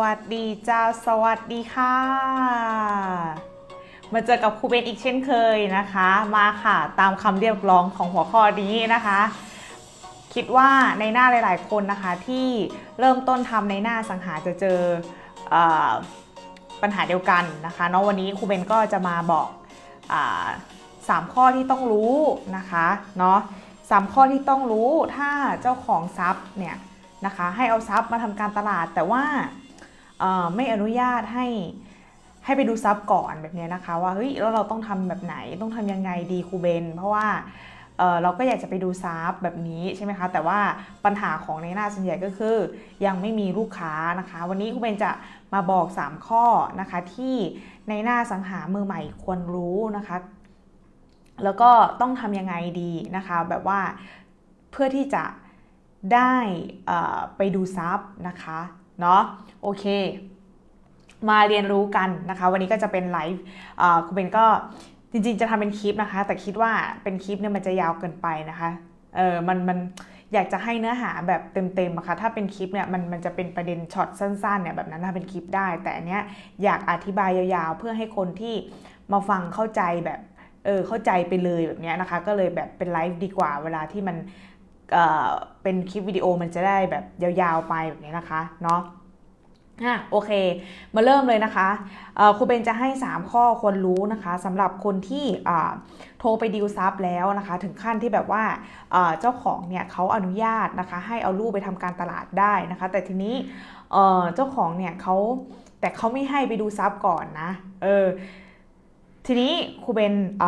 วัสดีจ้าสวัสดีค่ะ มาเจอกับครูเบนอีกเช่นเคยนะคะ มาค่ะตามคำเรียกร้องของหัวข้อนี้นะคะ คิดว่าในหน้าหลาย ๆ คนนะคะที่เริ่มต้นทำในหน้าสังหาจะเจอเออปัญหาเดียวกันนะคะเนาะวันนี้ครูเบนก็จะมาบอกอสามข้อที่ต้องรู้นะคะเนาะสามข้อที่ต้องรู้ถ้าเจ้าของทรัพย์เนี่ยนะคะให้เอาทรัพย์มาทำการตลาดแต่ว่า ไม่อนุญาตให้ให้ไปดูทรัพย์ก่อนแบบนี้นะคะ ว่าเฮ้ยแล้วเราต้องทำแบบไหนต้องทำยังไงดีครูเบน เพราะว่าเเราก็อยากจะไปดูซับแบบนี้ใช่ไหมคะ แต่ว่าปัญหาของในหน้าส่วนใหญ่ก็คือ ยังไม่มีลูกค้านะคะ วันนี้ครูเบนจะมาบอก 3 ข้อนะคะที่ในหน้าสังหามือใหม่ควรรู้นะคะ แล้วก็ต้องทำยังไงดีนะคะ แบบว่าเพื่อที่จะได้ไปดูซับนะคะ เนาะโอเค มาเรียนรู้กันนะคะ วันนี้ก็จะเป็นไลฟ์คุณเบนก็จริงๆจะทำเป็นคลิปนะคะ แต่คิดว่าเป็นคลิปเนี่ยมันจะยาวเกินไปนะคะเออมันมันอยากจะให้เนื้อหาแบบเต็มๆอะค่ะ ถ้าเป็นคลิปเนี่ยมันมันจะเป็นประเด็นช็อตสั้นๆเนี่ยแบบนั้นถ้าเป็นคลิปได้ แต่อันเนี้ยอยากอธิบายยาวๆ เพื่อให้คนที่มาฟังเข้าใจแบบเออเข้าใจไปเลยแบบเนี้ยนะคะ ก็เลยแบบเป็นไลฟ์ดีกว่าเวลาที่มัน เป็นคลิปวิดีโอมันจะได้แบบยาวๆไปแบบนี้นะคะเนาะอะโอเค มาเริ่มเลยนะคะครูเบนจะให้ 3 ข้อควรรู้นะคะสำหรับคนที่โทรไปดีลซับแล้วนะคะ ถึงขั้นที่แบบว่าเจ้าของเนี่ยเขาอนุญาตนะคะ ให้เอารูปไปทำการตลาดได้นะคะ แต่ทีนี้เจ้าของเนี่ยเขาแต่เขาไม่ให้ไปดูซับก่อนนะเออทีนี้ครูเบนเ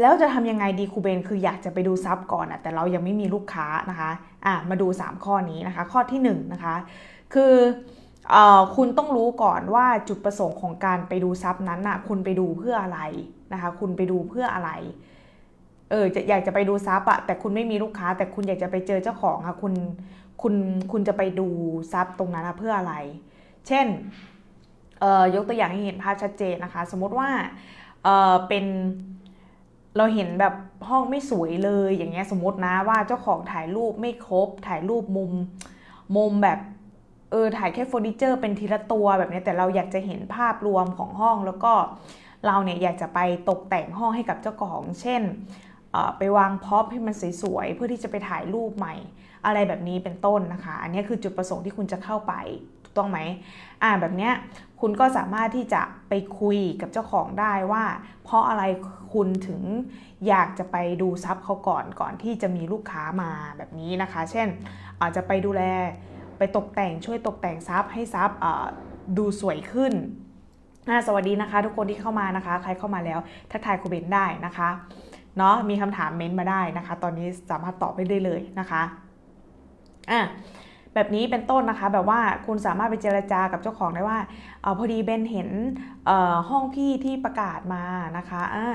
แล้วจะทำยังไงดีครูเบนคืออยากจะไปดูซับก่อนอะแต่เรายังไม่มีลูกค้านะคะอะมาดู 3 ข้อนี้นะคะ ข้อที่1นนะคะ คือเออคุณต้องรู้ก่อนว่าจุดประสงค์ของการไปดูซับนั้นน่ะคุณไปดูเพื่ออะไรนะคะ คุณไปดูเพื่ออะไรเออจะอยากจะไปดูซับอะแต่คุณไม่มีลูกค้า แต่คุณอยากจะไปเจอเจ้าของค่ะคุณคุณคุณจะไปดูซับตรงนั้นอะเพื่ออะไร เช่นเอ่อยกตัวอย่างให้เห็นภาพชัดเจนนะคะ สมมติว่าเออเป็น เราเห็นแบบห้องไม่สวยเลยอย่างเงี้ยสมมตินะว่าเจ้าของถ่ายรูปไม่ครบ ถ่ายรูปมุมมุมแบบเออถ่ายแค่เฟอร์นิเจอร์เป็นทีละตัวแบบนี้แต่เราอยากจะเห็นภาพรวมของห้องแล้วก็เราเนี่ยอยากจะไปตกแต่งห้องให้กับเจ้าของ เช่นไปวางพ็อปให้มันสวยๆเพื่อที่จะไปถ่ายรูปใหม่ อะไรแบบนี้เป็นต้นนะคะ อันนี้คือจุดประสงค์ที่คุณจะเข้าไป ต้องไหมอ่าแบบเนี้ยคุณก็สามารถที่จะไปคุยกับเจ้าของได้ว่า เพราะอะไรคุณถึงอยากจะไปดูซับเขาก่อนก่อนที่จะมีลูกค้ามาแบบนี้นะคะ เช่นอาจจะไปดูแลไปตกแต่งช่วยตกแต่งซับให้ซับเอ่อดูสวยขึ้นอ่าสวัสดีนะคะทุกคนที่เข้ามานะคะ ใครเข้ามาแล้วทักทายครูเบนได้นะคะเนาะมีคำถามเม้นต์มาได้นะคะ ตอนนี้สามารถตอบได้เลยนะคะอะ แบบนี้เป็นต้นนะคะ แบบว่าคุณสามารถไปเจรจากับเจ้าของได้ว่าเออพอดีเบนเห็นห้องพี่ที่ประกาศมานะคะอ่า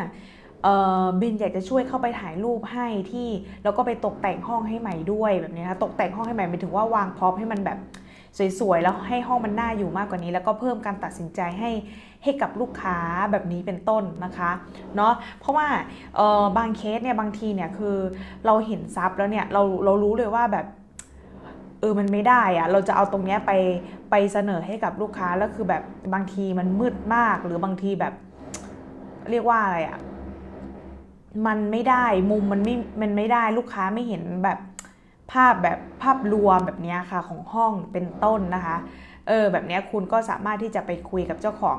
เออเบนอยากจะช่วยเข้าไปถ่ายรูปให้ที่แล้วก็ไปตกแต่งห้องให้ใหม่ด้วยแบบนี้นะตกแต่งห้องให้ใหม่หมายถึงว่าวางพร็อพให้มันแบบสวยๆแล้วให้ห้องมันน่าอยู่มากกว่านี้ แล้วก็เพิ่มการตัดสินใจให้ให้กับลูกค้าแบบนี้เป็นต้นนะคะเนาะเพราะว่าเออบางเคสเนี่ยบางทีเนี่ยคือเราเห็นซับแล้วเนี่ยเราเรารู้เลยว่าแบบ เออมันไม่ได้อะเราจะเอาตรงเนี้ยไปไปเสนอให้กับลูกค้าแล้วคือแบบบางทีมันมืดมากหรือบางทีแบบ เรียกว่าอะไรอะมันไม่ได้มุมมันไม่มันไม่ได้ลูกค้าไม่เห็นแบบภาพแบบภาพรวมแบบนี้ค่ะของห้องเป็นต้นนะคะเออแบบนี้คุณก็สามารถที่จะไปคุยกับเจ้าของ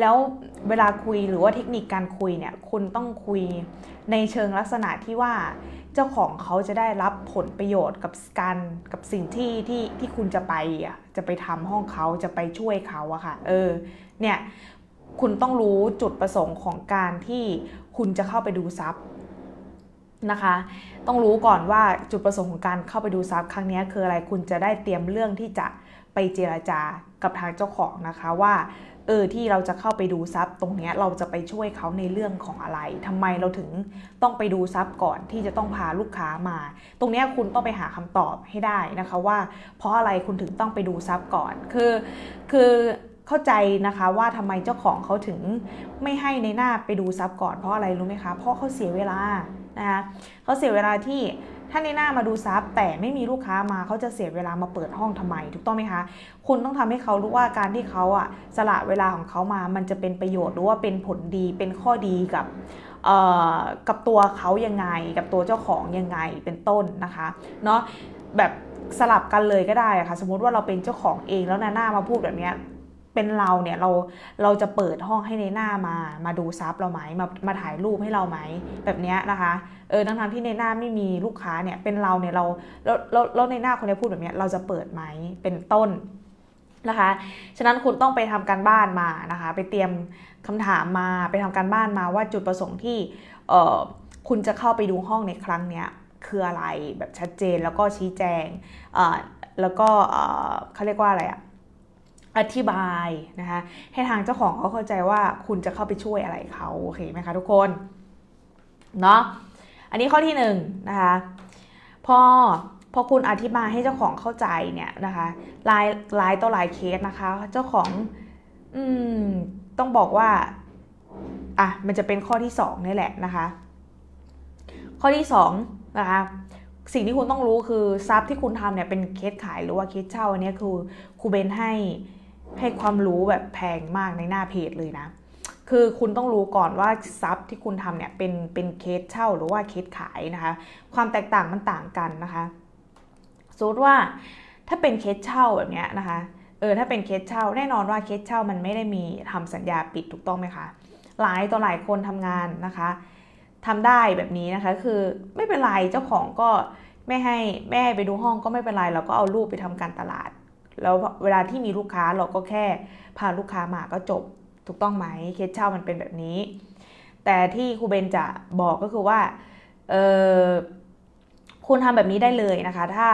แล้วเวลาคุยหรือว่าเทคนิคการคุยเนี่ยคุณต้องคุยในเชิงลักษณะที่ว่า เจ้าของเขาจะได้รับผลประโยชน์กับการกับสิ่งที่ที่ที่คุณจะไปอะจะไปทำห้องเขาจะไปช่วยเขาอะค่ะ เออ เนี่ยคุณต้องรู้จุดประสงค์ของการที่คุณจะเข้าไปดูซับนะคะ ต้องรู้ก่อนว่าจุดประสงค์ของการเข้าไปดูซับครั้งนี้คืออะไรคุณจะได้เตรียมเรื่องที่จะไปเจราจากับทางเจ้าของนะคะว่า เออที่เราจะเข้าไปดูซับตรงเนี้ยเราจะไปช่วยเขาในเรื่องของอะไรทำไมเราถึงต้องไปดูซับก่อนที่จะต้องพาลูกค้ามา ตรงเนี้ยคุณต้องไปหาคำตอบให้ได้นะคะว่า เพราะอะไรคุณถึงต้องไปดูซับก่อน คือคือเข้าใจนะคะว่าทำไมเจ้าของเขาถึงไม่ให้ในหน้าไปดูซับก่อนเพราะอะไรรู้ไหมคะเพราะเขาเสียเวลานะคะเขาเสียเวลาที่ ถ้าในหน้ามาดูซับแต่ไม่มีลูกค้ามาเขาจะเสียเวลามาเปิดห้องทำไม ถูกต้องไหมคะ คุณต้องทำให้เขารู้ว่าการที่เขาอะสละเวลาของเขามา มันจะเป็นประโยชน์หรือว่าเป็นผลดีเป็นข้อดีกับเอ่อกับตัวเขายังไง กับตัวเจ้าของยังไงเป็นต้นนะคะเนาะแบบสลับกันเลยก็ได้อะค่ะ สมมติว่าเราเป็นเจ้าของเองแล้วนาหน้ามาพูดแบบเนี้ย เป็นเราเนี่ยเราเราจะเปิดห้องให้ในหน้ามา มาดูซับเราไหมมามาถ่ายรูปให้เราไหมแบบนี้นะคะเออทั้งที่ในหน้าไม่มีลูกค้าเนี่ยเป็นเราเนี่ยเราแล้วแล้วในหน้าคนนี้พูดแบบนี้เราจะเปิดไหมเป็นต้นนะคะ ฉะนั้นคุณต้องไปทำการบ้านมานะคะ ไปเตรียมคำถามมาไปทำการบ้านมาว่าจุดประสงค์ที่เออคุณจะเข้าไปดูห้องในครั้งเนี้ยคืออะไรแบบชัดเจนแล้วก็ชี้แจงเออแล้วก็เออเขาเรียกว่าอะไรอะ อธิบายนะคะให้ทางเจ้าของเขาเข้าใจว่าคุณจะเข้าไปช่วยอะไรเขาโอเคไหมคะทุกคนเนาะอันนี้ข้อที่หนึ่งนะคะพอพอคุณอธิบายให้เจ้าของเข้าใจเนี่ยนะคะลายลายต่อลายเคสนะคะ เจ้าของอืมต้องบอกว่าอะมันจะเป็นข้อที่สองนี่แหละนะคะ ข้อที่สองนะคะสิ่งที่คุณต้องรู้คือซับที่คุณทำเนี่ยเป็นเคสขายหรือว่าเคสเช่าอันนี้คือครูเบนให้ ให้ความรู้แบบแพงมากในหน้าเพจเลยนะ คือคุณต้องรู้ก่อนว่าซับที่คุณทำเนี่ยเป็นเป็นเคสเช่าหรือว่าเคสขายนะคะ ความแตกต่างมันต่างกันนะคะสมมติว่าถ้าเป็นเคสเช่าแบบเนี้ยนะคะเออถ้าเป็นเคสเช่าแน่นอนว่าเคสเช่ามันไม่ได้มีทำสัญญาปิดถูกต้องไหมคะหลายต่อหลายคนทำงานนะคะทำได้แบบนี้นะคะคือไม่เป็นไรเจ้าของก็ไม่ให้แม่ให้ไปดูห้องก็ไม่เป็นไรเราก็เอารูปไปทำการตลาด แล้วเวลาที่มีลูกค้าเราก็แค่พาลูกค้ามาก็จบถูกต้องไหมเคสเช่ามันเป็นแบบนี้ แต่ที่ครูเบนจะบอกก็คือว่าคุณทำแบบนี้ได้เลยนะคะ ถ้า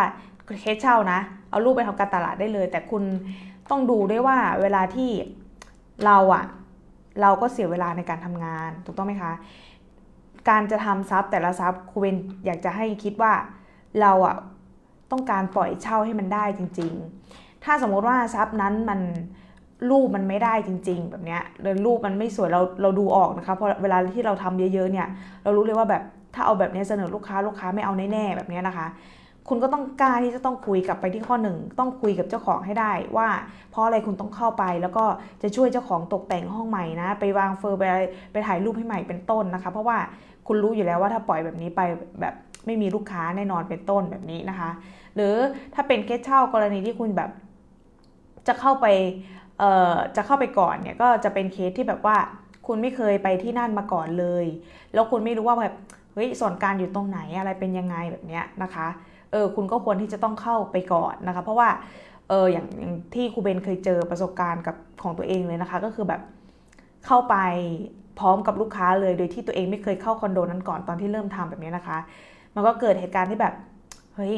เคสเช่านะ เอารูปไปทำการตลาดได้เลย แต่คุณต้องดูด้วยว่าเวลาที่เราอะเราก็เสียเวลาในการทำงานถูกต้องไหมคะการจะทำซับแต่ละซับครูเบนอยากจะให้คิดว่าเราอะต้องการปล่อยเช่าให้มันได้จริง ๆ ถ้าสมมติว่าซับนั้นมันรูปมันไม่ได้จริง ๆ แบบเนี้ยหรือรูปมันไม่สวยเราเราดูออกนะคะเพราะเวลาที่เราทำเยอะๆเนี่ย เรารู้เลยว่าแบบถ้าเอาแบบนี้เสนอลูกค้าลูกค้าไม่เอาแน่ๆแบบนี้นะคะ คุณก็ต้องกล้าที่จะต้องคุยกลับไปที่ข้อหนึ่งต้องคุยกับเจ้าของให้ได้ว่า เพราะอะไรคุณต้องเข้าไปแล้วก็จะช่วยเจ้าของตกแต่งห้องใหม่นะ ไปวางเฟอร์ไปไปถ่ายรูปให้ใหม่เป็นต้นนะคะ เพราะว่าคุณรู้อยู่แล้วว่าถ้าปล่อยแบบนี้ไปแบบไม่มีลูกค้าแน่นอนเป็นต้นแบบนี้นะคะ หรือถ้าเป็นเคสเช่ากรณีที่คุณแบบ จะเข้าไปเอ่อจะเข้าไปก่อนเนี่ยก็จะเป็นเคสที่แบบว่าคุณไม่เคยไปที่นั่นมาก่อนเลย แล้วคุณไม่รู้ว่าแบบเฮ้ยส่วนการอยู่ตรงไหนอะไรเป็นยังไงแบบเนี้ยนะคะเออคุณก็ควรที่จะต้องเข้าไปก่อนนะคะ เพราะว่าเอออย่างอย่างที่ครูเบนเคยเจอประสบการณ์กับของตัวเองเลยนะคะ ก็คือแบบเข้าไปพร้อมกับลูกค้าเลยโดยที่ตัวเองไม่เคยเข้าคอนโดนั้นก่อนตอนที่เริ่มทำแบบนี้นะคะ มันก็เกิดเหตุการณ์ที่แบบเฮ้ย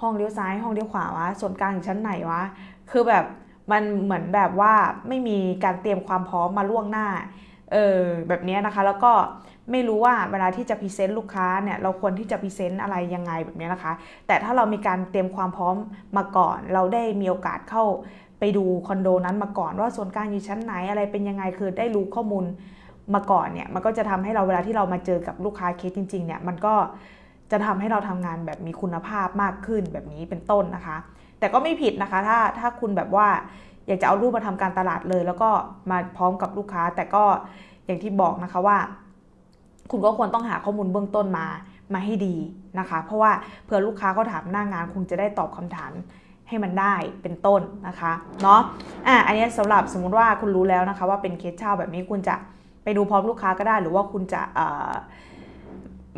ห้องเลี้ยวซ้ายห้องเลี้ยวขวาวะส่วนกลางอยู่ชั้นไหนวะ คือแบบมันเหมือนแบบว่าไม่มีการเตรียมความพร้อมมาล่วงหน้าเออแบบนี้นะคะแล้วก็ไม่รู้ว่าเวลาที่จะพรีเซนต์ลูกค้าเนี่ยเราควรที่จะพรีเซนต์อะไรยังไงแบบนี้นะคะ แต่ถ้าเรามีการเตรียมความพร้อมมาก่อน เราได้มีโอกาสเข้าไปดูคอนโดนั้นมาก่อน ว่าส่วนกลางอยู่ชั้นไหนอะไรเป็นยังไงคือได้รู้ข้อมูลมาก่อนเนี่ยมันก็จะทำให้เราเวลาที่เรามาเจอกับลูกค้าเคสจริงๆเนี่ยมันก็จะทำให้เราทำงานแบบมีคุณภาพมากขึ้นแบบนี้เป็นต้นนะคะ แต่ก็ไม่ผิดนะคะ ถ้าถ้าคุณแบบว่าอยากจะเอารูปมาทำการตลาดเลย แล้วก็มาพร้อมกับลูกค้า แต่ก็อย่างที่บอกนะคะว่า คุณก็ควรต้องหาข้อมูลเบื้องต้นมามาให้ดีนะคะ เพราะว่าเผื่อลูกค้าเขาถามหน้างาน คุณจะได้ตอบคำถามให้มันได้เป็นต้นนะคะเนาะอะอันนี้สำหรับสมมุติว่าคุณรู้แล้วนะคะว่าเป็นเคสเช่าแบบนี้คุณจะไปดูพร้อมลูกค้าก็ได้ หรือว่าคุณจะ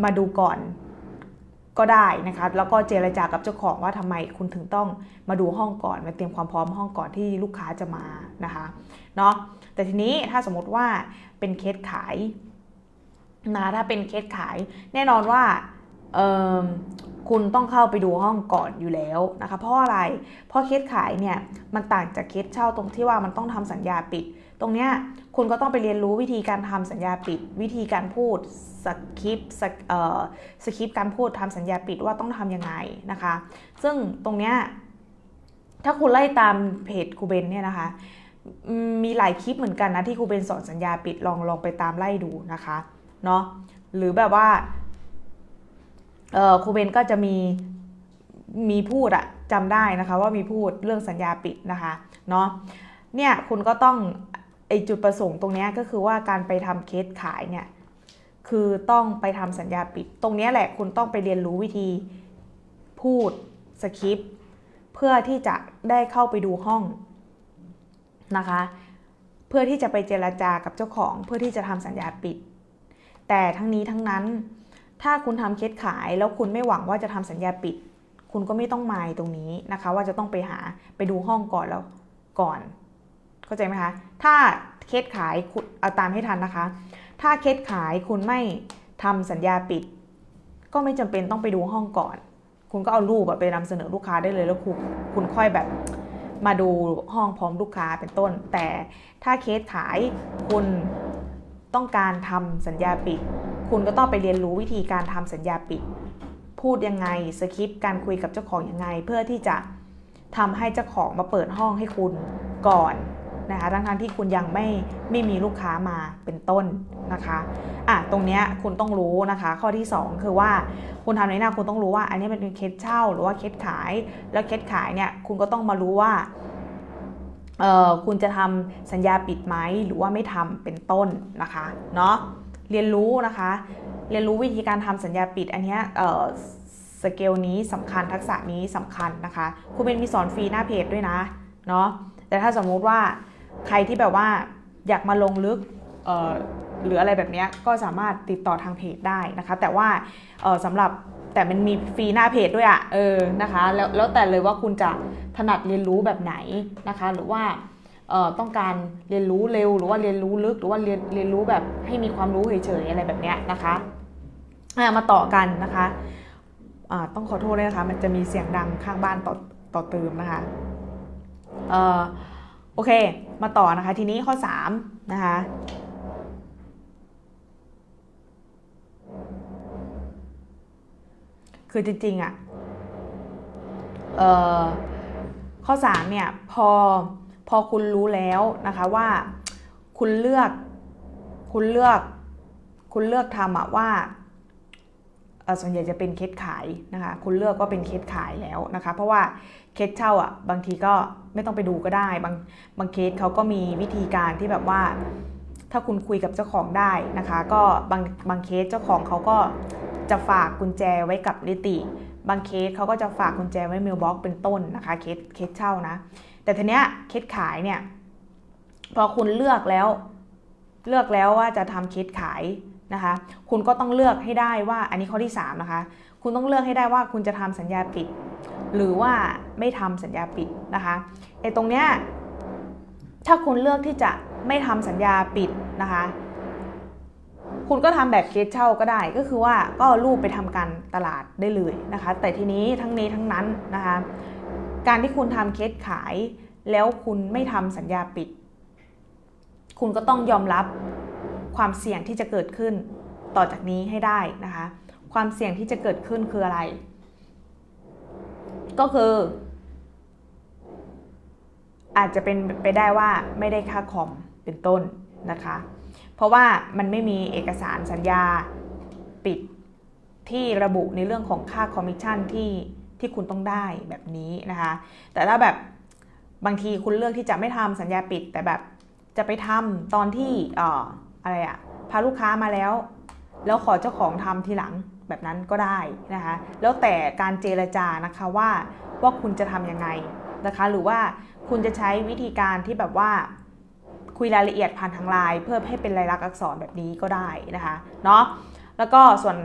มาดูก่อน ก็ได้นะคะแล้วก็เจรจากับเจ้าของว่าทำไมคุณถึงต้องมาดูห้องก่อนมาเตรียมความพร้อมห้องก่อนที่ลูกค้าจะมานะคะเนาะแต่ทีนี้ถ้าสมมติว่าเป็นเคสขายนะถ้าเป็นเคสขายแน่นอนว่าคุณต้องเข้าไปดูห้องก่อนอยู่แล้วนะคะเพราะอะไรเพราะเคสขายเนี่ยมันต่างจากเคสเช่าตรงที่ว่ามันต้องทำสัญญาปิด ตรงเนี้ยคุณก็ต้องไปเรียนรู้วิธีการทำสัญญาปิด วิธีการพูดสคริปต์สคริปการพูดทำสัญญาปิดว่าต้องทำยังไงนะคะ ซึ่งตรงเนี้ยถ้าคุณไล่ตามเพจครูเบนเนี่ยนะคะมีหลายคลิปเหมือนกันนะที่ครูเบนสอนสัญญาปิดลองลองไปตามไล่ดูนะคะเนาะหรือแบบว่าเออครูเบนก็จะมีมีพูดอะจำได้นะคะว่ามีพูดเรื่องสัญญาปิดนะคะเนาะเนี่ยคุณก็ต้อง ไอจุดประสงค์ตรงนี้ก็คือว่าการไปทำเคสขายเนี่ยคือต้องไปทำสัญญาปิด ตรงนี้แหละคุณต้องไปเรียนรู้วิธีพูดสคริปต์เพื่อที่จะได้เข้าไปดูห้องนะคะ เพื่อที่จะไปเจรจากับเจ้าของเพื่อที่จะทำสัญญาปิด แต่ทั้งนี้ทั้งนั้น ถ้าคุณทำเคสขายแล้วคุณไม่หวังว่าจะทำสัญญาปิด คุณก็ไม่ต้องมายตรงนี้นะคะ ว่าจะต้องไปหาไปดูห้องก่อนแล้วก่อน เข้าใจไหมคะ ถ้าเคสขายคุณเอาตามให้ทันนะคะ ถ้าเคสขายคุณไม่ทำสัญญาปิด ก็ไม่จำเป็นต้องไปดูห้องก่อน คุณก็เอารูปไปนำเสนอลูกค้าได้เลยแล้วคุณคุณค่อยแบบมาดูห้องพร้อมลูกค้าเป็นต้น แต่ถ้าเคสขายคุณต้องการทำสัญญาปิด คุณก็ต้องไปเรียนรู้วิธีการทำสัญญาปิด พูดยังไงสคริปต์การคุยกับเจ้าของยังไง เพื่อที่จะทำให้เจ้าของมาเปิดห้องให้คุณก่อน นะคะทั้งทที่คุณยังไม่ไม่มีลูกค้ามาเป็นต้นนะคะอะตรงเนี้ยคุณต้องรู้นะคะ ข้อที่ 2 คือว่าคุณทำในหน้าคุณต้องรู้ว่า อันนี้เป็นเคสเช่าหรือว่าเคสขาย แล้วเคสขายเนี่ยคุณก็ต้องมารู้ว่าเออคุณจะทำสัญญาปิดไหมหรือว่าไม่ทำเป็นต้นนะคะเนาะเรียนรู้นะคะ เรียนรู้วิธีการทำสัญญาปิดอันเนี้ยเอ่อสเกลนี้สำคัญทักษะนี้สำคัญนะคะครูเป็นมีสอนฟรีหน้าเพจด้วยนะเนาะแต่ถ้าสมมุติว่า ใครที่แบบว่าอยากมาลงลึกหรืออะไรแบบนี้ก็สามารถติดต่อทางเพจได้นะคะ แต่ว่าสำหรับแต่มันมีฟรีหน้าเพจด้วยอะ่ะเออนะคะแล้วแล้วแต่เลยว่าคุณจะถนัดเรียนรู้แบบไหนนะคะ หรือว่าต้องการเรียนรู้เร็วหรือว่าเรียนรู้ลึกหรือว่าเรียนเรียนรู้แบบให้มีความรู้เฉยๆอะไรแบบนี้นะคะมาต่อกันนะคะต้องขอโทษด้วยนะคะ มันจะมีเสียงดังข้างบ้านต่อต่อเติมนะคะเออ โอเค มาต่อนะคะ ทีนี้ข้อ 3 นะคะ คือจริงๆอะ่ะเอ่อข้อ 3 เนี่ย พอ พอคุณรู้แล้วนะคะว่าคุณเลือก คุณเลือก คุณเลือกทำอะว่าส่วนใหญ่จะเป็นเคสขายนะคะ คุณเลือกก็เป็นเคสขายแล้วนะคะ เพราะว่า เคสเช่าอะบางทีก็ไม่ต้องไปดูก็ได้บางบางเคสเขาก็มีวิธีการที่แบบว่า ถ้าคุณคุยกับเจ้าของได้นะคะ ก็บางบางเคสเจ้าของเขาก็จะฝากกุญแจไว้กับนิติ บางเคสเขาก็จะฝากกุญแจไว้เมลบ็อกเป็นต้นนะคะเคสเคสเช่านะ แต่ทีเนี้ยเคสขายเนี่ยพอคุณเลือกแล้วเลือกแล้วว่าจะทำเคสขายนะคะ คุณก็ต้องเลือกให้ได้ว่าอันนี้ข้อที่3นะคะ คุณต้องเลือกให้ได้ว่าคุณจะทำสัญญาปิด หรือว่าไม่ทำสัญญาปิดนะคะไอ้ตรงเนี้ยถ้าคุณเลือกที่จะไม่ทำสัญญาปิดนะคะ คุณก็ทำแบบเคสเช่าก็ได้ ก็คือว่าก็รูปไปทำการตลาดได้เลยนะคะ แต่ทีนี้ทั้งนี้ทั้งนั้นนะคะ การที่คุณทำเคสขาย แล้วคุณไม่ทำสัญญาปิด คุณก็ต้องยอมรับความเสี่ยงที่จะเกิดขึ้นต่อจากนี้ให้ได้นะคะ ความเสี่ยงที่จะเกิดขึ้นคืออะไร ก็คือ อาจจะเป็นไปได้ว่าไม่ได้ค่าคอมเป็นต้นนะคะ เพราะว่ามันไม่มีเอกสารสัญญาปิดที่ระบุในเรื่องของค่าคอมมิชชั่นที่ที่คุณต้องได้แบบนี้นะคะ แต่ถ้าแบบบางทีคุณเลือกที่จะไม่ทำสัญญาปิด แต่แบบจะไปทำตอนที่อ่ออะไรอะพาลูกค้ามาแล้ว แล้วขอเจ้าของทำทีหลัง แบบนั้นก็ได้นะคะ แล้วแต่การเจรจานะคะว่าว่าคุณจะทำยังไงนะคะ หรือว่าคุณจะใช้วิธีการที่แบบว่าคุยรายละเอียดผ่านทางไลน์เพื่อให้เป็นลายลักษณ์อักษรแบบนี้ก็ได้นะคะเนาะแล้วก็ส่วน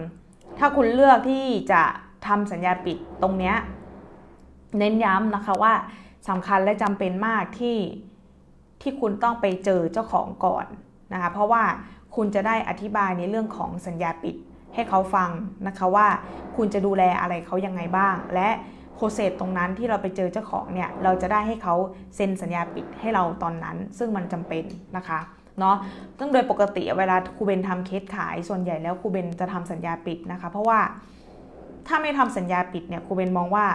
ถ้าคุณเลือกที่จะทำสัญญาปิดตรงเนี้ยเน้นย้ำนะคะว่าสำคัญและจำเป็นมากที่ที่คุณต้องไปเจอเจ้าของก่อนนะคะเพราะว่าคุณจะได้อธิบายในเรื่องของสัญญาปิด ให้เขาฟังนะคะว่าคุณจะดูแลอะไรเขายังไงบ้าง และโปรเซสตรงนั้นที่เราไปเจอเจ้าของเนี่ยเราจะได้ให้เขาเซ็นสัญญาปิดให้เราตอนนั้น ซึ่งมันจำเป็นนะคะเนาะซึ่งโดยปกติเวลาครูเบนทำเคสขายส่วนใหญ่แล้วครูเบนจะทำสัญญาปิดนะคะ เพราะว่าถ้าไม่ทำสัญญาปิดเนี่ยครูเบนมองว่า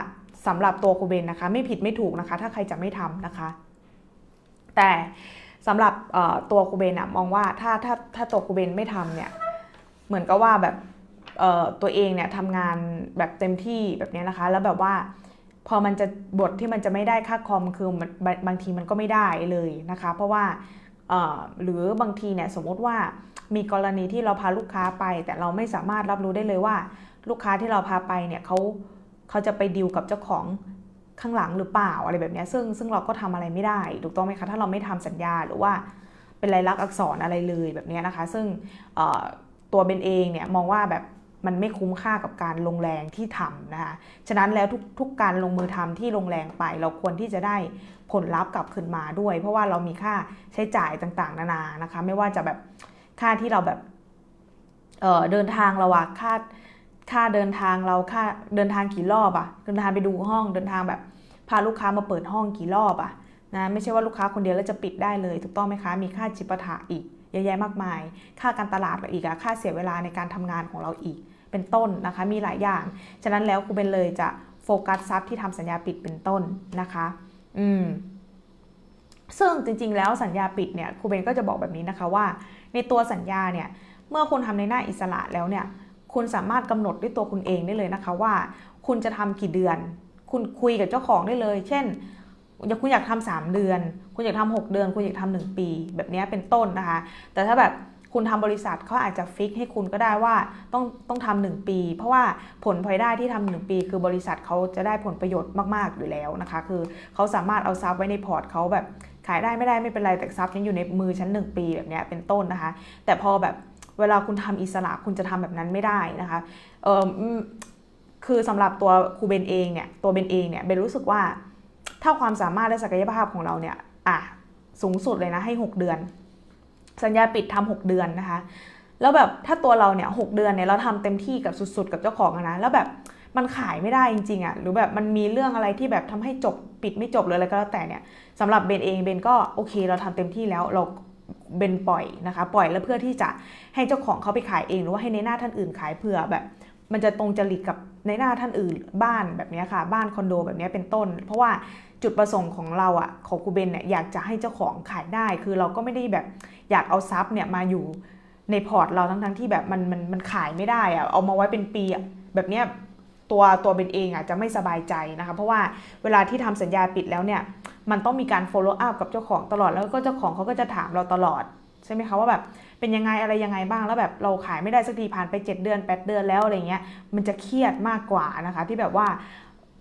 สำหรับตัวครูเบนนะคะ ไม่ผิดไม่ถูกนะคะ ถ้าใครจะไม่ทำนะคะ แต่สำหรับตัวครูเบนอะมองว่าถ้าถ้าถ้าตัวครูเบนไม่ทำเนี่ย เหมือนกับว่าแบบเออตัวเองเนี่ยทำงานแบบเต็มที่แบบนี้นะคะ แล้วแบบว่าพอมันจะบทที่มันจะไม่ได้ค่าคอมคือมันบางบางทีมันก็ไม่ได้เลยนะคะ เพราะว่าหรือบางทีเนี่ยสมมติว่ามีกรณีที่เราพาลูกค้าไป แต่เราไม่สามารถรับรู้ได้เลยว่า ลูกค้าที่เราพาไปเนี่ยเขาเขาจะไปดีลกับเจ้าของข้างหลังหรือเปล่าอะไรแบบนี้ซึ่งซึ่งเราก็ทำอะไรไม่ได้ถูกต้องไหมคะถ้าเราไม่ทำสัญญาหรือว่าเป็นลายลักษณ์อักษรอะไรเลยแบบนี้นะคะ ซึ่ง ตัวเบนเองเนี่ยมองว่าแบบมันไม่คุ้มค่ากับการลงแรงที่ทำนะคะ ฉะนั้นแล้วทุกทุกการลงมือทำที่ลงแรงไป เราควรที่จะได้ผลลัพธ์กลับคืนมาด้วย เพราะว่าเรามีค่าใช้จ่ายต่างๆ นานานะคะ ไม่ว่าจะแบบค่าที่เราแบบเเดินทางเราอะค่าค่าเดินทางเราค่าเดินทางกี่รอบอะเดินทางไปดูห้องเดินทางแบบพาลูกค้ามาเปิดห้องกี่รอบอะนะไม่ใช่ว่าลูกค้าคนเดียวแล้วจะปิดได้เลย ถูกต้องไหมคะมีค่าจิปาถะอีก เยอะแยะมากมาย ค่าการตลาดอีกอะค่าเสียเวลาในการทำงานของเราอีก เป็นต้นนะคะ มีหลายอย่าง ฉะนั้นแล้วครูเบนเลยจะโฟกัสซับที่ทำสัญญาปิดเป็นต้นนะคะ อืมซึ่งจริงๆ แล้วสัญญาปิดเนี่ยครูเบนก็จะบอกแบบนี้นะคะว่า ในตัวสัญญาเนี่ยเมื่อคุณทำในหน้าอิสระแล้วเนี่ยคุณสามารถกำหนดด้วยตัวคุณเองได้เลยนะคะว่า คุณจะทำกี่เดือน คุณคุยกับเจ้าของได้เลย เช่น คุณอยากทำสามเดือน คุณอยากทำหกเดือน คุณอยากทำหนึ่งปี แบบนี้เป็นต้นนะคะ แต่ถ้าแบบคุณทำบริษัทเขาอาจจะฟิกให้คุณก็ได้ว่าต้องต้องทำหนึ่งปี เพราะว่าผลพลอยได้ที่ทำหนึ่งปี คือบริษัทเขาจะได้ผลประโยชน์มาก ๆ อยู่แล้วนะคะ คือเขาสามารถเอาซับไว้ในพอร์ตเขาแบบขายได้ไม่ได้ไม่เป็นไรแต่ซับยังอยู่ในมือชั้นหนึ่งปีแบบนี้เป็นต้นนะคะ แต่พอแบบเวลาคุณทำอิสระคุณจะทำแบบนั้นไม่ได้นะคะเออคือสำหรับตัวครูเบนเองเนี่ยตัวเบนเองเนี่ยเบนรู้สึกว่า ถ้าความสามารถและศักยภาพของเราเนี่ยอะสูงสุดเลยนะให้ 6 เดือน สัญญาปิดทำ6เดือนนะคะ แล้วแบบถ้าตัวเราเนี่ยหเดือนเนี่ยเราทำเต็มที่กับสุดๆ กับเจ้าของนะแล้วแบบมันขายไม่ได้จริงๆอะ่ะหรือแบบมันมีเรื่องอะไรที่แบบทำให้จบปิดไม่จบเลยอะไรก็แล้วแต่เนี่ยสำหรับเบนเองเบนก็โอเค เราทำเต็มที่แล้วเราเบนปล่อยนะคะ ปล่อยแล้วเพื่อที่จะให้เจ้าของเขาไปขายเอง หรือว่าให้ในหน้าท่านอื่นขายเพื่อแบบ มันจะตรงจริตกับในหน้าท่านอื่นบ้านแบบนี้ค่ะ บ้านคอนโดแบบนี้เป็นต้น เพราะว่า จุดประสงค์ของเราอะของคูเบนเนี่ยอยากจะให้เจ้าของขายได้ คือเราก็ไม่ได้แบบอยากเอาซับเนี่ยมาอยู่ในพอร์ตเราทั้งทั้งที่แบบมันมันมันขายไม่ได้อะเอามาไว้เป็นปีแบบเนี้ยตัวตัวเบนเองอะจะไม่สบายใจนะคะเพราะว่าเวลาที่ทำสัญญาปิดแล้วเนี่ยมันต้องมีการ follow up กับเจ้าของตลอดแล้วก็เจ้าของเขาก็จะถามเราตลอดใช่ไหมคะว่าแบบเป็นยังไงอะไรยังไงบ้างแล้วแบบเราขายไม่ได้สักทีผ่านไป 7 เดือน 8 เดือนแล้วอะไรเงี้ยมันจะเครียดมากกว่านะคะที่แบบว่า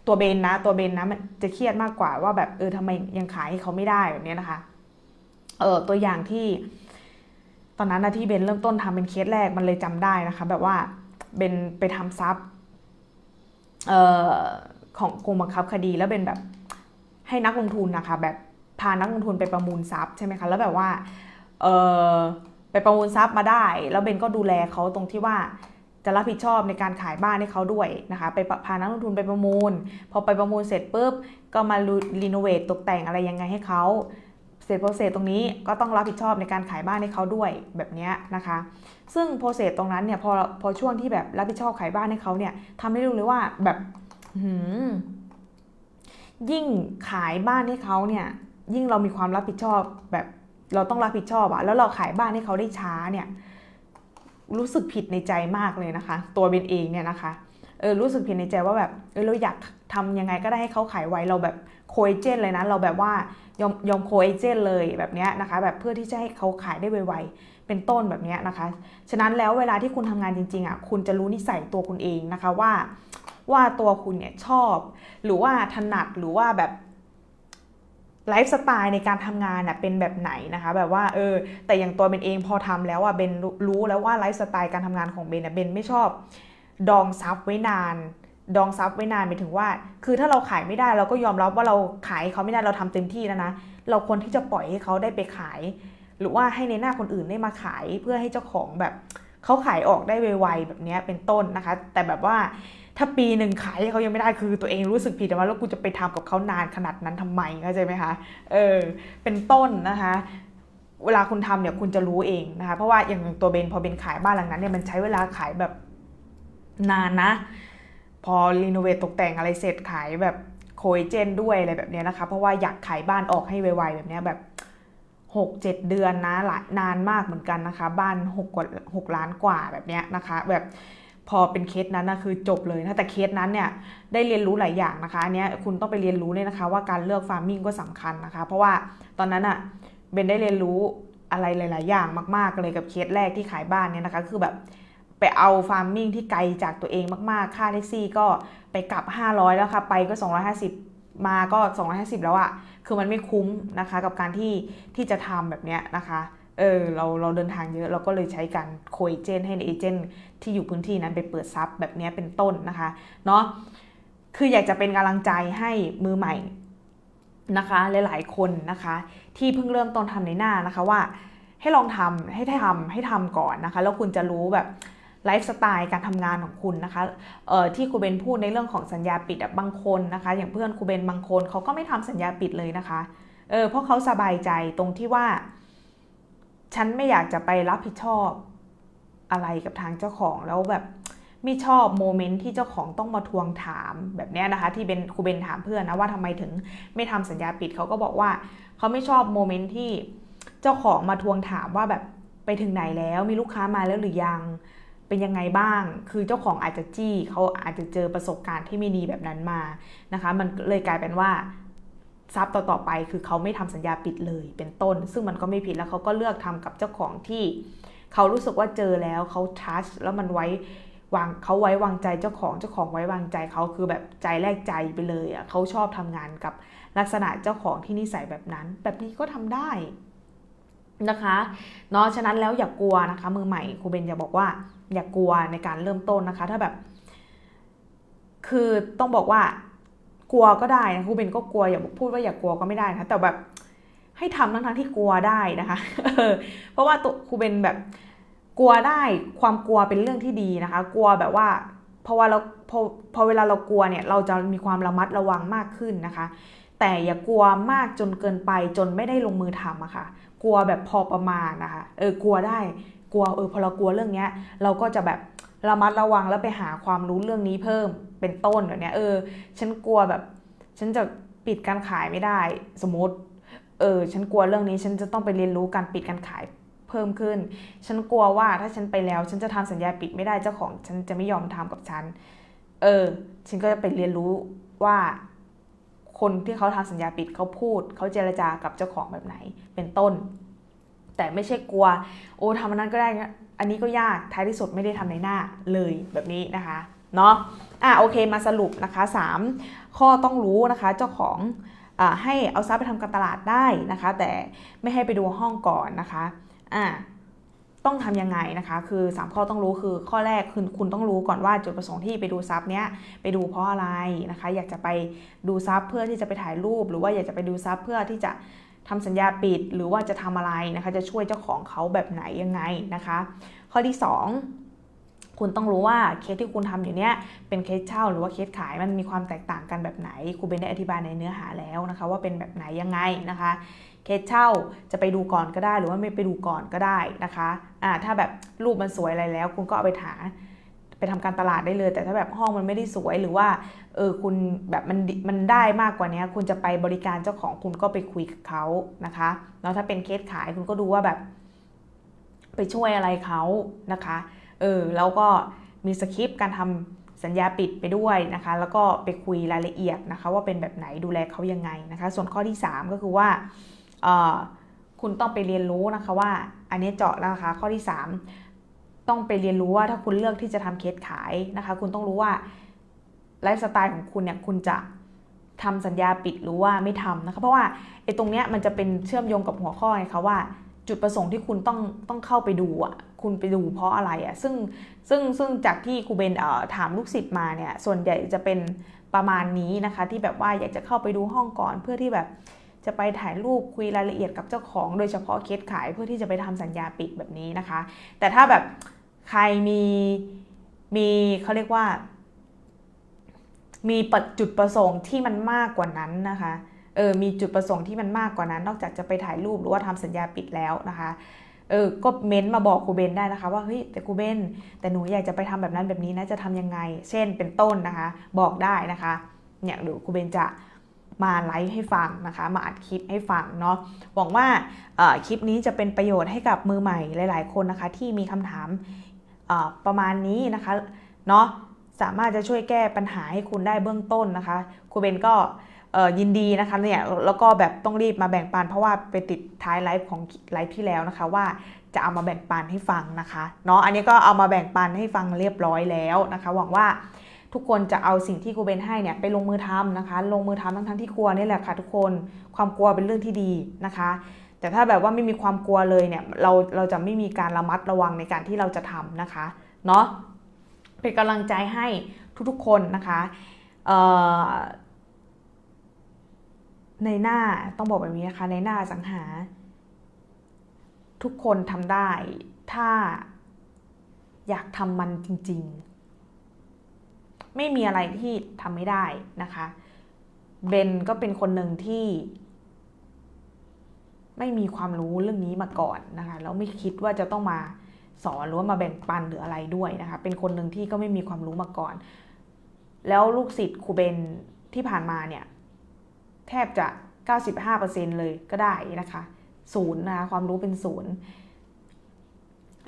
ตัวเบนนะ ตัวเบนนะมันจะเครียดมากกว่าว่าแบบเออทำไมยังขายให้เขาไม่ได้แบบนี้นะคะเออตัวอย่างที่ ตอนนั้นนะที่เบนเริ่มต้นทำเป็นเคสแรกมันเลยจำได้นะคะ แบบว่าเบนไปทำซับเอ่อของกรมบังคับคดีแล้วเป็นแบบให้นักลงทุนนะคะ แบบพานักลงทุนไปประมูลทรัพย์ใช่ไหมคะแล้วแบบว่าเออไปประมูลทรัพย์มาได้ แล้วเบนก็ดูแลเขาตรงที่ว่า จะรับผิดชอบในการขายบ้านให้เขาด้วยนะคะ ไปพานักลงทุนไปประมูล พอไปประมูลเสร็จปุ๊บก็มารีโนเวทตกแต่งอะไรยังไงให้เขาเสร็จโปรเซสตรงนี้ก็ต้องรับผิดชอบในการขายบ้านให้เขาด้วยแบบนี้นะคะ ซึ่งโปรเซสตรงนั้นเนี่ยพอพอช่วงที่แบบรับผิดชอบขายบ้านให้เขาเนี่ยทำให้รู้เลยว่าแบบยิ่งขายบ้านให้เขาเนี่ยยิ่งเรามีความรับผิดชอบแบบเราต้องรับผิดชอบอะแล้วเราขายบ้านให้เขาได้ช้าเนี่ย รู้สึกผิดในใจมากเลยนะคะ ตัวเบนเองเนี่ยนะคะเออรู้สึกผิดในใจว่าแบบเออเราอยากทำยังไงก็ได้ให้เขาขายไวเราแบบโคเอเจนเลยนะ เราแบบว่ายอมยอมโคเอเจนเลยแบบนี้นะคะ แบบเพื่อที่จะให้เขาขายได้ไวๆเป็นต้นแบบนี้นะคะ ฉะนั้นแล้วเวลาที่คุณทำงานจริงๆอะคุณจะรู้นิสัยตัวคุณเองนะคะว่าว่าตัวคุณเนี่ยชอบ หรือว่าถนัดหรือว่าแบบ ไลฟ์สไตล์ในการทำงานน่ะเป็นแบบไหนนะคะ แบบว่าเออแต่อย่างตัวเบนเองพอทำแล้วอะเบนรู้แล้วว่าไลฟ์สไตล์การทำงานของเบนอะเบนไม่ชอบดองซับไว้นาน ดองซับไว้นานไปถึงว่า คือถ้าเราขายไม่ได้เราก็ยอมรับว่าเราขายเขาไม่ได้เราทำเต็มที่แล้วนะเราควรที่จะปล่อยให้เขาได้ไปขาย หรือว่าให้ในหน้าคนอื่นได้มาขายเพื่อให้เจ้าของแบบเขาขายออกได้ไวๆแบบนี้เป็นต้นนะคะ แต่แบบว่า ถ้าปีหนึ่งขายเขายังไม่ได้คือตัวเองรู้สึกผิดว่าแล้วกูจะไปทำกับเขานานขนาดนั้นทำไมเข้าใจไหมคะเออเป็นต้นนะคะเวลาคุณทำเนี่ยคุณจะรู้เองนะคะเพราะว่าอย่างตัวเบนพอเบนขายบ้านหลังนั้นเนี่ยมันใช้เวลาขายแบบนานนะ พอรีโนเวทตกแต่งอะไรเสร็จขายแบบโคเจนด้วยอะไรแบบนี้นะคะ เพราะว่าอยากขายบ้านออกให้ไวๆแบบนี้แบบหกเจ็ดเดือนนะหลายนานมากเหมือนกันนะคะ บ้านหกกว่าหกล้านกว่าแบบนี้นะคะ แบบ พอเป็นเคสนั้นนะคือจบเลยนะแต่เคสนั้นเนี่ยได้เรียนรู้หลายอย่างนะคะอันนี้คุณต้องไปเรียนรู้เลยนะคะ ว่าการเลือกฟาร์มมิ่งก็สำคัญนะคะ เพราะว่าตอนนั้นอะเบนได้เรียนรู้อะไรหลาย ๆ อย่างมาก ๆ เลยกับเคสแรกที่ขายบ้านเนี่ยนะคะ คือแบบไปเอาฟาร์มมิ่งที่ไกลจากตัวเองมาก ๆ ค่าแท็กซี่ก็ไปกลับ 500 แล้วค่ะ ไปก็ 250 มาก็ 250 แล้วอะคือมันไม่คุ้มนะคะ กับการที่ที่จะทำแบบเนี้ยนะคะ เออเราเราเดินทางเยอะเราก็เลยใช้การโคเอเจนให้เอเจนต์ที่อยู่พื้นที่นั้นไปเปิดซับแบบนี้เป็นต้นนะคะเนาะคืออยากจะเป็นกำลังใจให้มือใหม่นะคะหลายๆคนนะคะที่เพิ่งเริ่มต้นทำในหน้านะคะว่าให้ลองทำให้ทำให้ทำก่อนนะคะแล้วคุณจะรู้แบบไลฟ์สไตล์การทำงานของคุณนะคะเอ่อที่ครูเบนพูดในเรื่องของสัญญาปิดบางคนนะคะ อย่างเพื่อนครูเบนบางคนเขาก็ไม่ทำสัญญาปิดเลยนะคะเออเพราะเขาสบายใจตรงที่ว่า ฉันไม่อยากจะไปรับผิดชอบอะไรกับทางเจ้าของแล้วแบบไม่ชอบโมเมนต์ที่เจ้าของต้องมาทวงถามแบบนี้นะคะ ที่เป็นครูเบนถามเพื่อนนะว่าทำไมถึงไม่ทำสัญญาปิดเขาก็บอกว่าเขาไม่ชอบโมเมนต์ที่เจ้าของมาทวงถามว่าแบบไปถึงไหนแล้วมีลูกค้ามาแล้วหรือยังเป็นยังไงบ้าง คือเจ้าของอาจจะจี้เขาอาจจะเจอประสบการณ์ที่ไม่ดีแบบนั้นมานะคะ มันเลยกลายเป็นว่า ซับต่อๆไป คือเขาไม่ทำสัญญาปิดเลยเป็นต้น ซึ่งมันก็ไม่ผิดแล้วเขาก็เลือกทำกับเจ้าของที่เขารู้สึกว่าเจอแล้วเขาทัชแล้วมันไว้วางเขาไว้วางใจเจ้าของเจ้าของไว้วางใจเขาคือแบบใจแลกใจไปเลยอะเขาชอบทำงานกับลักษณะเจ้าของที่นิสัยแบบนั้น แบบนี้ก็ทำได้นะคะเนาะฉะนั้นแล้วอย่ากกลัวนะคะ มือใหม่ครูเบนจะบอกว่า อย่ากกลัวในการเริ่มต้นนะคะ ถ้าแบบ คือต้องบอกว่า กลัวก็ได้นะครูเบนก็กลัวอย่าพูดว่าอย่ากลัวก็ไม่ได้นะแต่แบบให้ทำทั้งทั้งที่กลัวได้นะคะเพราะว่าตัวครูเบนแบบกลัวได้ความกลัวเป็นเรื่องที่ดีนะคะ กลัวแบบว่าเพราะว่าเราพอพอเวลาเรากลัวเนี่ยเราจะมีความระมัดระวังมากขึ้นนะคะ แต่อย่ากลัวมากจนเกินไปจนไม่ได้ลงมือทำอะค่ะ กลัวแบบพอประมาณนะคะเออกลัวได้กลัวเออพอเรากลัวเรื่องเนี้ย เราก็จะแบบระมัดระวังแล้วไปหาความรู้เรื่องนี้เพิ่ม เป็นต้นแบบเนี้ยเออ ฉันกลัวแบบ ฉันจะปิดการขายไม่ได้ สมมติ เออ ฉันกลัวเรื่องนี้ ฉันจะต้องไปเรียนรู้การปิดการขายเพิ่มขึ้น ฉันกลัวว่าถ้าฉันไปแล้ว ฉันจะทำสัญญาปิดไม่ได้เจ้าของ ฉันจะไม่ยอมทำกับฉัน เออ ฉันก็จะไปเรียนรู้ว่า คนที่เขาทำสัญญาปิดเขาพูดเขาเจรจากับเจ้าของแบบไหน เป็นต้น แต่ไม่ใช่กลัว โอ้ทำอันนั้นก็ได้นะอันนี้ก็ยากท้ายที่สุดไม่ได้ทำในหน้าเลยแบบนี้นะคะ เนาะ อะโอเคมาสรุปนะคะ 3 ข้อต้องรู้นะคะเจ้าของอให้เอาทรัพย์ไปทำการตลาดได้นะคะ แต่ไม่ให้ไปดูห้องก่อนนะคะอะต้องทำยังไงนะคะ คือ 3 ข้อต้องรู้คือข้อแรกคือคุณต้องรู้ก่อนว่าจุดประสงค์ที่ไปดูทรัพย์เนี้ยไปดูเพราะอะไรนะคะ อยากจะไปดูทรัพย์เพื่อที่จะไปถ่ายรูป หรือว่าอยากจะไปดูทรัพย์เพื่อที่จะทำสัญญาปิด หรือว่าจะทำอะไรนะคะ จะช่วยเจ้าของเขาแบบไหนยังไงนะคะ ข้อที่ 2 คุณต้องรู้ว่าเคสที่คุณทำอยู่เนี้ยเป็นเคสเช่าหรือว่าเคสขายมันมีความแตกต่างกันแบบไหนครูเบนได้อธิบายในเนื้อหาแล้วนะคะ ว่าเป็นแบบไหนยังไงนะคะ เคสเช่าจะไปดูก่อนก็ได้ หรือว่าไม่ไปดูก่อนก็ได้นะคะอ่าถ้าแบบรูปมันสวยอะไรแล้ว คุณก็เอาไปถาไปทำการตลาดได้เลย แต่ถ้าแบบห้องมันไม่ได้สวยหรือว่าเออคุณแบบมันมันได้มากกว่านี้คุณจะไปบริการเจ้าของคุณก็ไปคุยกับเขานะคะแล้วถ้าเป็นเคสขายคุณก็ดูว่าแบบ ไปช่วยอะไรเขานะคะ เออแล้วก็มีสคริปต์การทำสัญญาปิดไปด้วยนะคะ แล้วก็ไปคุยรายละเอียดนะคะ ว่าเป็นแบบไหนดูแลเขายังไงนะคะ ส่วนข้อที่ 3 ก็คือว่าออคุณต้องไปเรียนรู้นะคะว่าอันนี้เจาะแล้วนะคะข้อที่ 3 ต้องไปเรียนรู้ว่าถ้าคุณเลือกที่จะทำเคสขายนะคะ คุณต้องรู้ว่าไลฟ์สไตล์ของคุณเนี่ยคุณจะทำสัญญาปิดหรือว่าไม่ทำนะคะ เพราะว่าไอ้ตรงเนี้ยมันจะเป็นเชื่อมโยงกับหัวข้อไงคะว่า จุดประสงค์ที่คุณต้องต้องเข้าไปดูอะ คุณไปดูเพราะอะไรอะซึ่งซึ่งซึ่งจากที่ครูเบนเอ่อถามลูกศิษย์มาเนี่ยส่วนใหญ่จะเป็นประมาณนี้นะคะ ที่แบบว่าอยากจะเข้าไปดูห้องก่อนเพื่อที่แบบจะไปถ่ายรูปคุยรายละเอียดกับเจ้าของ โดยเฉพาะเคสขายเพื่อที่จะไปทำสัญญาปิดแบบนี้นะคะ แต่ถ้าแบบใครมีมีเขาเรียกว่า มีปัจจุดประสงค์ที่มันมากกว่านั้นนะคะเออมีจุดประสงค์ที่มันมากกว่านั้น นอกจากจะไปถ่ายรูปหรือว่าทำสัญญาปิดแล้วนะคะ เออก็เม้นต์มาบอกครูเบนได้นะคะ ว่าเฮ้ยแต่ครูเบนแต่หนูอยากจะไปทำแบบนั้นแบบนี้นะจะทำยังไง เช่นเป็นต้นนะคะ บอกได้นะคะเนี่ยเดี๋ยวครูเบนจะมาไลฟ์ให้ฟังนะคะ มาอัดคลิปให้ฟังเนาะหวังว่าคลิปนี้จะเป็นประโยชน์ให้กับมือใหม่หลาย ๆ คนนะคะ ที่มีคำถามประมาณนี้นะคะเนาะสามารถจะช่วยแก้ปัญหาให้คุณได้เบื้องต้นนะคะครูเบนก็ ยินดีนะคะเนี่ยแล้วก็แบบต้องรีบมาแบ่งปัน เพราะว่าไปติดท้ายไลฟ์ของไลฟ์ที่แล้วนะคะว่าจะเอามาแบ่งปันให้ฟังนะคะเนาะอันนี้ก็เอามาแบ่งปันให้ฟังเรียบร้อยแล้วนะคะ หวังว่าทุกคนจะเอาสิ่งที่ครูเบนให้เนี่ยไปลงมือทำนะคะ ลงมือทำทั้งทั้งที่กลัวนี่แหละค่ะ ทุกคนความกลัวเป็นเรื่องที่ดีนะคะ แต่ถ้าแบบว่าไม่มีความกลัวเลยเนี่ยเราเราจะไม่มีการระมัดระวังในการที่เราจะทำนะคะเนาะเป็นกำลังใจให้ทุกๆคนนะคะเอ่อ ในหน้าต้องบอกแบบนี้นะคะ ในหน้าสังหา ทุกคนทำได้ ถ้าอยากทำมันจริง ๆ ไม่มีอะไรที่ทำไม่ได้นะคะเบนก็เป็นคนหนึ่งที่ไม่มีความรู้เรื่องนี้มาก่อนนะคะแล้วไม่คิดว่าจะต้องมาสอนหรือว่ามาแบ่งปันหรืออะไรด้วยนะคะ เป็นคนหนึ่งที่ก็ไม่มีความรู้มาก่อน แล้วลูกศิษย์ครูเบนที่ผ่านมาเนี่ย แทบจะ 95%เลยก็ได้นะคะศูนย์นะคะความรู้เป็นศูนย์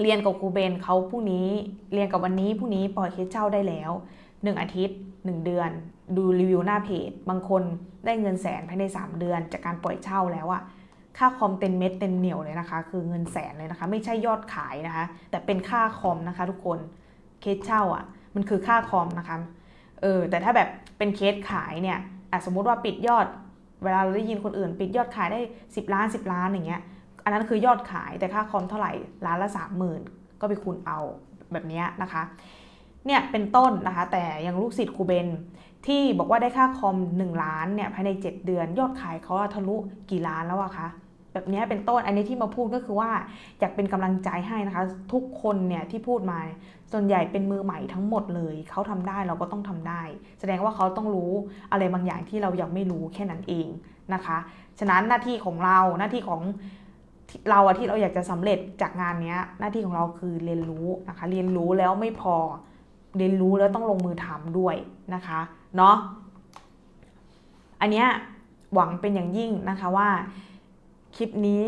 เรียนกับครูเบนเขาพรุ่งนี้เรียนกับวันนี้พรุ่งนี้ปล่อยเคสเช่าได้แล้ว 1 อาทิตย์ 1 เดือน ดูรีวิวหน้าเพจ บางคนได้เงินแสนภายใน 3 เดือน จากการปล่อยเช่าแล้วอะค่าคอมเต็มเม็ดเต็มเหนียวเลยนะคะ คือเงินแสนเลยนะคะ ไม่ใช่ยอดขายนะคะ แต่เป็นค่าคอมนะคะ ทุกคนเคสเช่าอะมันคือค่าคอมนะคะเออแต่ถ้าแบบเป็นเคสขายเนี่ย สมมุติว่าปิดยอด เวลาเราได้ยินคนอื่น ปิดยอดขายได้ 10 ล้าน 10 ล้านอย่างเงี้ย อันนั้นคือยอดขายแต่ค่าคอมเท่าไหร่ล้านละสามหมื่นก็ไปคูณเอาแบบนี้นะคะ เนี่ยเป็นต้นนะคะ แต่ยังลูกศิษย์ครูเบนที่บอกว่าได้ค่าคอม 1 ล้านเนี่ยภายใน 7 เดือน ยอดขายเขาทะลุกี่ล้านแล้วอะคะ แบบนี้เป็นต้นอันนี้ที่มาพูดก็คือว่าอยากเป็นกำลังใจให้นะคะ ทุกคนเนี่ยที่พูดมาส่วนใหญ่เป็นมือใหม่ทั้งหมดเลยเขาทำได้เราก็ต้องทำได้ แสดงว่าเขาต้องรู้อะไรบางอย่างที่เรายังไม่รู้แค่นั้นเองนะคะ ฉะนั้นหน้าที่ของเราหน้าที่ของเราอะที่เราอยากจะสำเร็จจากงานนี้หน้าที่ของเราคือเรียนรู้นะคะ เรียนรู้แล้วไม่พอเรียนรู้แล้วต้องลงมือทำด้วยนะคะเนาะอันเนี้ยหวังเป็นอย่างยิ่งนะคะว่า คลิปนี้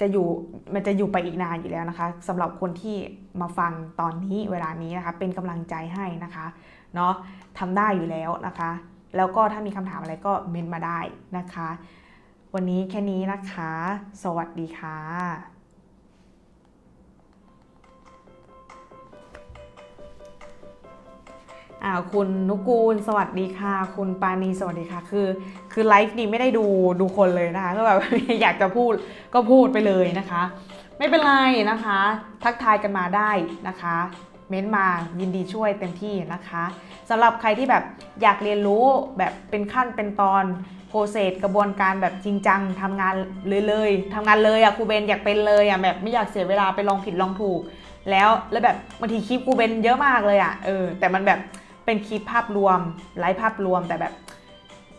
จะอยู่มันจะอยู่ไปอีกนานอยู่แล้วนะคะสำหรับคนที่มาฟังตอนนี้เวลานี้นะคะเป็นกำลังใจให้นะคะเนาะทำได้อยู่แล้วนะคะ แล้วก็ถ้ามีคำถามอะไรก็เมนมาได้นะคะ วันนี้แค่นี้นะคะ สวัสดีค่ะ คุณนุกูล สวัสดีค่ะ คุณปานีสวัสดีค่ะ คือ คือไลฟ์นี้ไม่ได้ดูดูคนเลยนะคะก็แบบอยากจะพูดก็พูดไปเลยนะคะ ไม่เป็นไรนะคะ ทักทายกันมาได้นะคะ เม้นมายินดีช่วยเต็มที่นะคะสำหรับใครที่แบบอยากเรียนรู้แบบเป็นขั้นเป็นตอนโปรเซสกระบวนการแบบจริงจังทำงานเลยเลยทำงานเลยอะครูเบนอยากเป็นเลยอะแบบไม่อยากเสียเวลาไปลองผิดลองถูก แล้วแล้วแบบบางทีคลิปครูเบนเยอะมากเลยอะเออแต่มันแบบ เป็นคลิปภาพรวมไลฟ์ภาพรวมแต่แบบ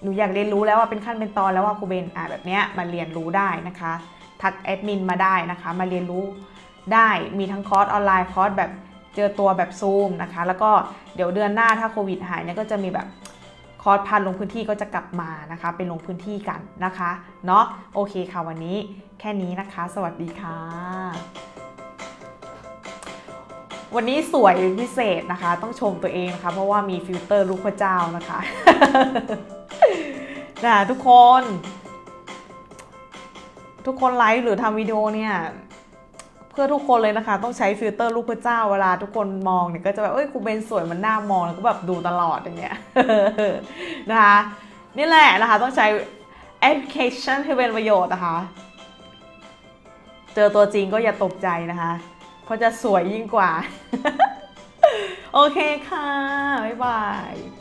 หนูอยากเรียนรู้แล้วว่าเป็นขั้นเป็นตอนแล้วว่าครูเบนอะแบบเนี้ยมาเรียนรู้ได้นะคะ ทักแอดมินมาได้นะคะ มาเรียนรู้ได้มีทั้งคอร์สออนไลน์คอร์สแบบเจอตัวแบบซูมนะคะ แล้วก็เดี๋ยวเดือนหน้าถ้าโควิดหายเนี่ยก็จะมีแบบคอร์สพันลงพื้นที่ก็จะกลับมานะคะไปลงพื้นที่กันนะคะเนาะโอเคค่ะวันนี้แค่นี้นะคะ สวัสดีค่ะ วันนี้สวยพิเศษนะคะ ต้องชมตัวเองนะคะ เพราะว่ามีฟิลเตอร์ลูกพระเจ้านะคะนะทุกคน ทุกคนไลฟ์หรือทำวิดีโอเนี่ยเพื่อทุกคนเลยนะคะ ต้องใช้ฟิลเตอร์ลูกพระเจ้าเวลาทุกคนมองเนี่ยก็จะแบบเอ้ยครูเบนสวยมันน่ามองแล้วก็แบบดูตลอดอย่างเงี้ยนะคะนี่แหละนะคะต้องใช้แอปพลิเคชันให้เป็นประโยชน์นะคะ เจอตัวจริงก็อย่าตกใจนะคะ ราะจะสวยยิ่งกว่า โอเคค่ะ บ๊ายบาย